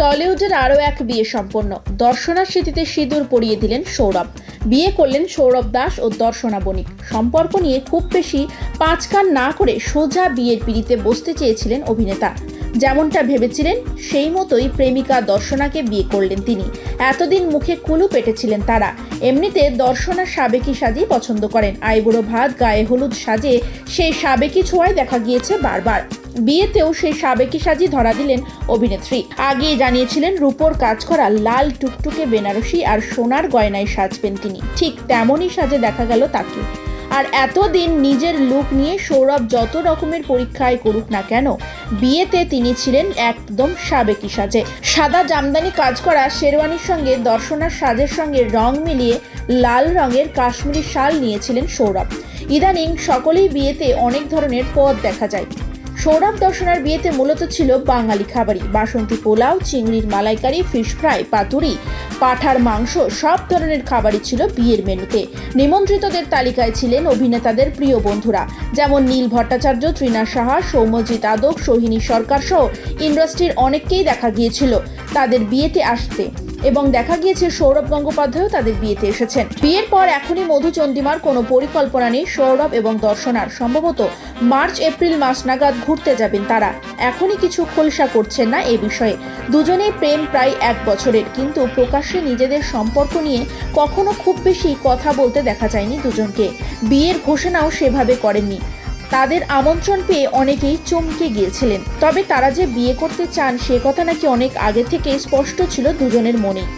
টলিউডের আরও এক বিয়ে সম্পন্ন। দর্শনার স্মৃতিতে সিঁদুর পরিয়ে দিলেন সৌরভ। বিয়ে করলেন সৌরভ দাস ও দর্শনা বণিক। সম্পর্ক নিয়ে খুব বেশি পাঁচ কান না করে সোজা বিয়ের পিড়িতে বসতে চেয়েছিলেন অভিনেতা। যেমনটা ভেবেছিলেন, সেই মতোই প্রেমিকা দর্শনাকে বিয়ে করলেন তিনি। এতদিন মুখে কুলু পেটেছিলেন তারা। এমনিতে দর্শনা সাবেকি সাজই পছন্দ করেন। আইবুড়ো ভাত, গায়ে হলুদ সাজে সেই সাবেকি ছোঁয়ায় দেখা গিয়েছে বারবার। বিয়েতেও সেই সাবেকি সাজি ধরা দিলেন অভিনেত্রী। আগে জানিয়েছিলেন, রূপোর কাজ করা লাল টুকটুকে বেনারসি আর সোনার গয়নায় সাজবেন তিনি। ঠিক তেমনই সাজে দেখা গেল তাকে। আর এতদিন নিজের লুক নিয়ে সৌরভ যত রকমের পরীক্ষায় করুক না কেন, বিয়েতে তিনি ছিলেন একদম সাবেকি সাজে। সাদা জামদানি কাজ করা শেরওয়ানির সঙ্গে দর্শনার সাজের সঙ্গে রং মিলিয়ে লাল রঙের কাশ্মীরি শাল নিয়েছিলেন সৌরভ। ইদানিং সকলেই বিয়েতে অনেক ধরনের পদ দেখা যায়। সৌরভ দর্শনার বিয়েতে মূলত ছিল বাঙালি খাবারই। বাসন্তী পোলাও, চিংড়ির মালাইকারি ফিশ ফ্রাই পাতুরি, পাঠার মাংস, সব ধরনের খাবারই ছিল বিয়ের মেনুতে। নিমন্ত্রিতদের তালিকায় ছিলেন অভিনেতাদের প্রিয় বন্ধুরা, যেমন নীল ভট্টাচার্য তৃণা সাহা, সৌম্যজিৎ আদক, সোহিনী সরকার সহ ইন্ডাস্ট্রির অনেককেই দেখা গিয়েছিল। তাদের বিয়েতে আসতে এবং দেখা গিয়েছে সৌরভ গঙ্গোপাধ্যায়ও তাদের বিয়েতে এসেছেন। বিয়ের পর এখনই মধুচন্দ্রিমার কোনো পরিকল্পনা নেই সৌরভ এবং দর্শনার। সম্ভবত মার্চ, এপ্রিল মাস নাগাদ ঘুরতে যাবেন তারা। এখনই কিছু খোলসা করছেন না এ বিষয়ে। দুজনেই প্রেম প্রায় এক বছরের। কিন্তু প্রকাশ্যে নিজেদের সম্পর্ক নিয়ে কখনো খুব বেশি কথা বলতে দেখা যায়নি দুজনকে। বিয়ের ঘোষণাও সেভাবে করেননি। তাদের আমন্ত্রণ পেয়ে অনেকেই চমকে গিয়েছিলেন। তবে তারা যে বিয়ে করতে চান, সে কথা নাকি অনেক আগে থেকে স্পষ্ট ছিল দুজনের মনেই